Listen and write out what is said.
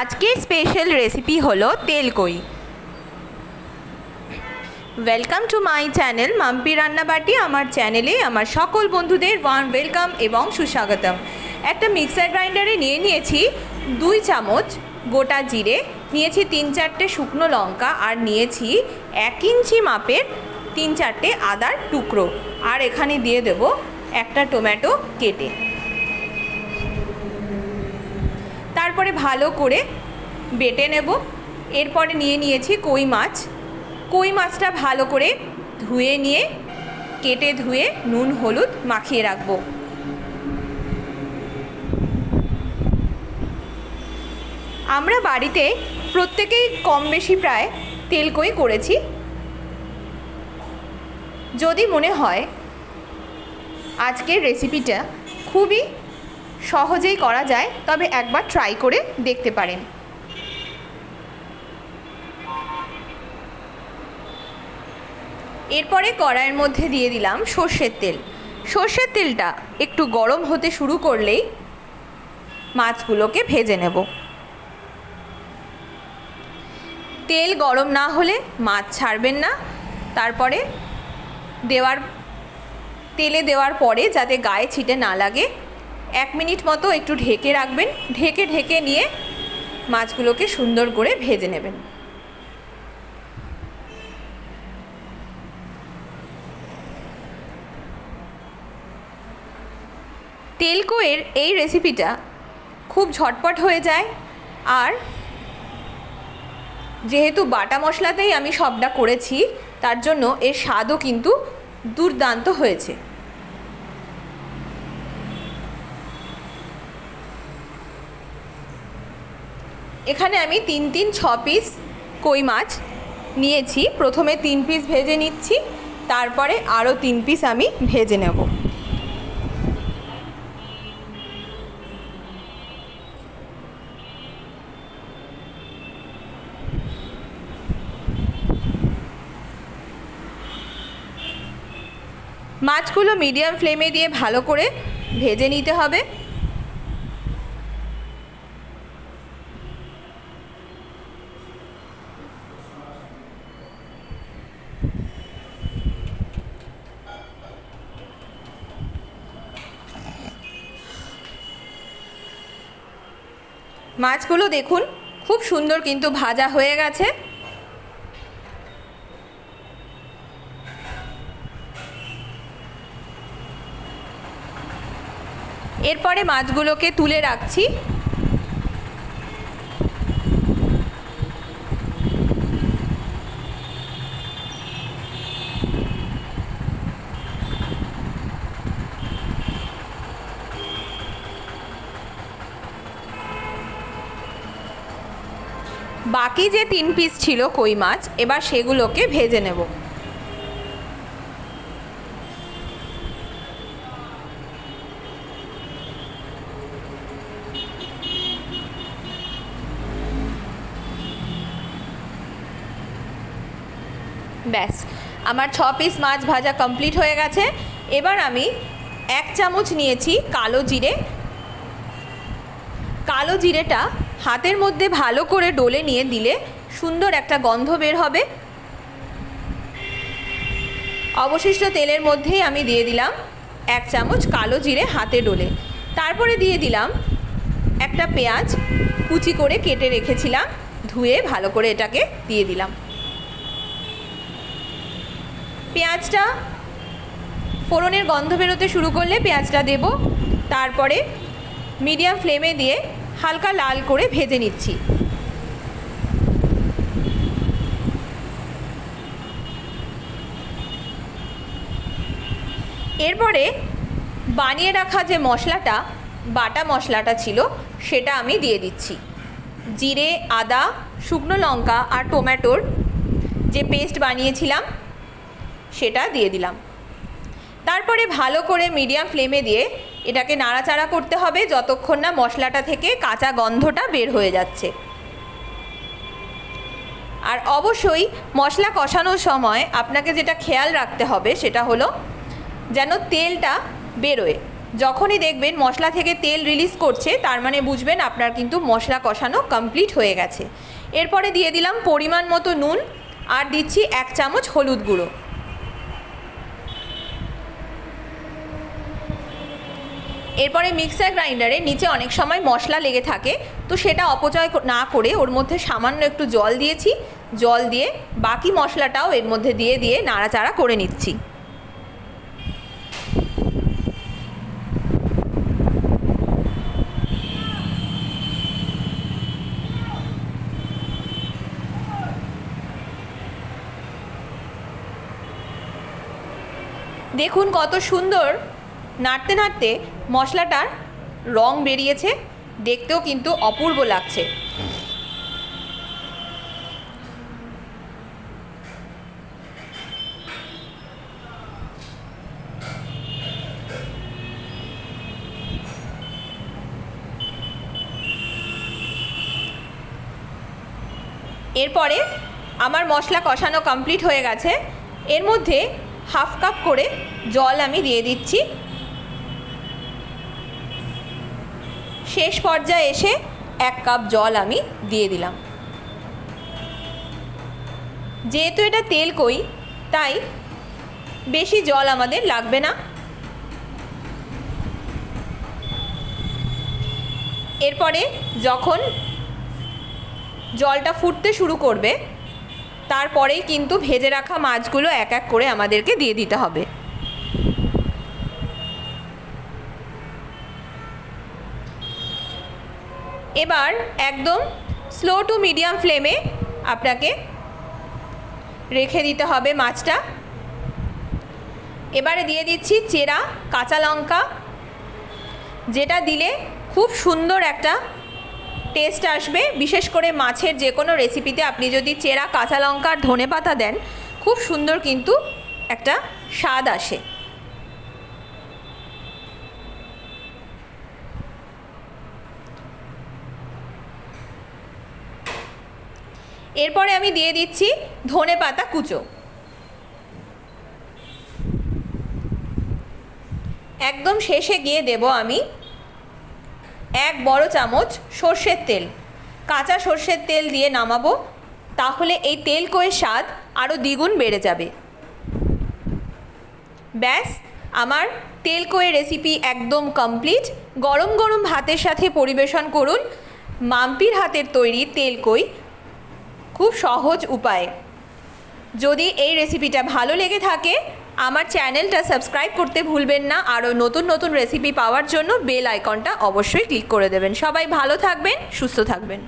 আজকের special recipe হলো তেলকই welcome to my channel Mampi Rannabati, আমার চ্যানেলে আমার সকল বন্ধুদের ওয়ান ওয়েলকাম এবং সুস্বাগতম। একটা মিক্সার গ্রাইন্ডারে নিয়ে নিয়েছি দুই চামচ গোটা জিরে, নিয়েছি তিন চারটে শুকনো লঙ্কা আর নিয়েছি এক ইঞ্চি মাপের তিন চারটে আদার টুকরো। আর এখানে দিয়ে দেব একটা টমেটো কেটে। তারপরে ভালো করে বেটে নেব। এরপরে নিয়ে নিয়েছি কই মাছ। কই মাছটা ভালো করে ধুয়ে নিয়ে, কেটে ধুয়ে নুন, হলুদ মাখিয়ে রাখব। আমরা বাড়িতে প্রত্যেকেই কম বেশি প্রায় তেলকই করেছি। যদি মনে হয় আজকের রেসিপিটা খুবই সহজেই করা যায়, তবে একবার ট্রাই করে দেখতে পারেন। এরপরে কড়াইয়ের মধ্যে দিয়ে দিলাম সর্ষের তেল। সর্ষের তেলটা একটু গরম হতে শুরু করলেই মাছগুলোকে ভেজে নেব। তেল গরম না হলে মাছ ছাড়বেন না। তারপরে দেওয়ার, তেলে দেওয়ার পরে যাতে গায়ে ছিটে না লাগে এক মিনিট মতো একটু ঢেকে রাখবেন। ঢেকে ঢেকে নিয়ে মাছগুলোকে সুন্দর করে ভেজে নেবেন। তেলকোয়ের এই রেসিপিটা খুব ঝটপট হয়ে যায় আর যেহেতু বাটা মশলাতেই আমি সবটা করেছি, তার জন্য এর স্বাদও কিন্তু দুর্দান্ত হয়েছে। এখানে আমি তিন তিন ছ পিস কই মাছ নিয়েছি। প্রথমে তিন পিস ভেজে নিচ্ছি, তারপরে আরও তিন পিস আমি ভেজে নেব। মাছগুলো মিডিয়াম ফ্লেমে দিয়ে ভালো করে ভেজে নিতে হবে। মাছগুলো দেখুন খুব সুন্দর কিন্তু ভাজা হয়ে গেছে। এরপরে মাছগুলোকে তুলে রাখছি। বাকি যে তিন পিস ছিল কই মাছ, এবার সেগুলোকে ভেজে নেব। ব্যাস, আমার ছ পিস মাছ ভাজা কমপ্লিট হয়ে গেছে। এবার আমি এক চামচ নিয়েছি কালো জিরে। কালো জিরেটা হাতের মধ্যে ভালো করে ডলে নিয়ে দিলে সুন্দর একটা গন্ধ বের হবে। অবশিষ্ট তেলের মধ্যেই আমি দিয়ে দিলাম এক চামচ কালো জিরে হাতে ডলে। তারপরে দিয়ে দিলাম একটা পেঁয়াজ কুচি করে কেটে রেখেছিলাম, ধুয়ে ভালো করে এটাকে দিয়ে দিলাম। পেঁয়াজটা ফোড়নের গন্ধ বেরোতে শুরু করলে পেঁয়াজটা দেব। তারপরে মিডিয়াম ফ্লেমে দিয়ে হালকা লাল করে ভেজে নিচ্ছি। এরপরে বানিয়ে রাখা যে মশলাটা, বাটা মশলাটা ছিল, সেটা আমি দিয়ে দিচ্ছি। জিরে, আদা, শুকনো লঙ্কা আর টমেটোর যে পেস্ট বানিয়েছিলাম, সেটা দিয়ে দিলাম। তারপরে ভালো করে মিডিয়াম ফ্লেমে দিয়ে এটাকে নাড়াচাড়া করতে হবে যতক্ষণ না মশলাটা থেকে কাঁচা গন্ধটা বের হয়ে যাচ্ছে। আর অবশ্যই মশলা কষানোর সময় আপনাকে যেটা খেয়াল রাখতে হবে সেটা হলো যেন তেলটা বেরোয়। যখনই দেখবেন মশলা থেকে তেল রিলিজ করছে, তার মানে বুঝবেন আপনার কিন্তু মশলা কষানো কমপ্লিট হয়ে গেছে। এরপরে দিয়ে দিলাম পরিমাণ মতো নুন, আর দিচ্ছি এক চামচ হলুদ গুঁড়ো। এরপরে মিক্সার গ্রাইন্ডারে নিচে অনেক সময় মশলা লেগে থাকে, তো সেটা অপচয় না করে ওর মধ্যে সামান্য একটু জল দিয়েছি। জল দিয়ে বাকি মশলাটাও এর মধ্যে দিয়ে দিয়ে নাড়াচাড়া করে নিচ্ছি। দেখুন কত সুন্দর। নাড়তে নাড়তে মশলাটার রং বেরিয়েছে, দেখতেও কিন্তু অপূর্ব লাগছে। এরপরে আমার মশলা কষানো কমপ্লিট হয়ে গেছে। এর মধ্যে হাফ কাপ করে জল আমি দিয়ে দিচ্ছি। শেষ পর্যায়ে এসে এক কাপ জল আমি দিয়ে দিলাম। যেহেতু এটা তেল কই, তাই বেশি জল আমাদের লাগবে না। এরপরে যখন জলটা ফুটতে শুরু করবে, তারপরেই কিন্তু ভেজে রাখা মাছগুলো এক এক করে আমাদেরকে দিয়ে দিতে হবে। এবার একদম স্লো টু মিডিয়াম ফ্লেমে আপনাকে রেখে দিতে হবে মাছটা। এবারে দিয়ে দিচ্ছি চেরা, কাঁচা লঙ্কা, যেটা দিলে খুব সুন্দর একটা টেস্ট আসবে। বিশেষ করে মাছের যে কোনো রেসিপিতে আপনি যদি চেরা, কাঁচা লঙ্কা ধনে পাতা দেন, খুব সুন্দর কিন্তু একটা স্বাদ আসে। এরপরে আমি দিয়ে দিচ্ছি ধনে পাতা কুচো। একদম শেষে গিয়ে দেব আমি এক বড় চামচ সর্ষের তেল। কাঁচা সর্ষের তেল দিয়ে নামাবো, তাহলে এই তেল কয়ে স্বাদ আরও দ্বিগুণ বেড়ে যাবে। ব্যাস, আমার তেল কয়ে রেসিপি একদম কমপ্লিট গরম গরম ভাতের সাথে পরিবেশন করুন। মাম্পির হাতের তৈরি তেল কই খুব সহজ উপায়। যদি এই রেসিপিটা ভালো লেগে থাকে, আমার চ্যানেলটা সাবস্ক্রাইব করতে ভুলবেন না, আরও নতুন নতুন রেসিপি পাওয়ার জন্য বেল আইকনটা অবশ্যই ক্লিক করে দেবেন। সবাই ভালো থাকবেন, সুস্থ থাকবেন।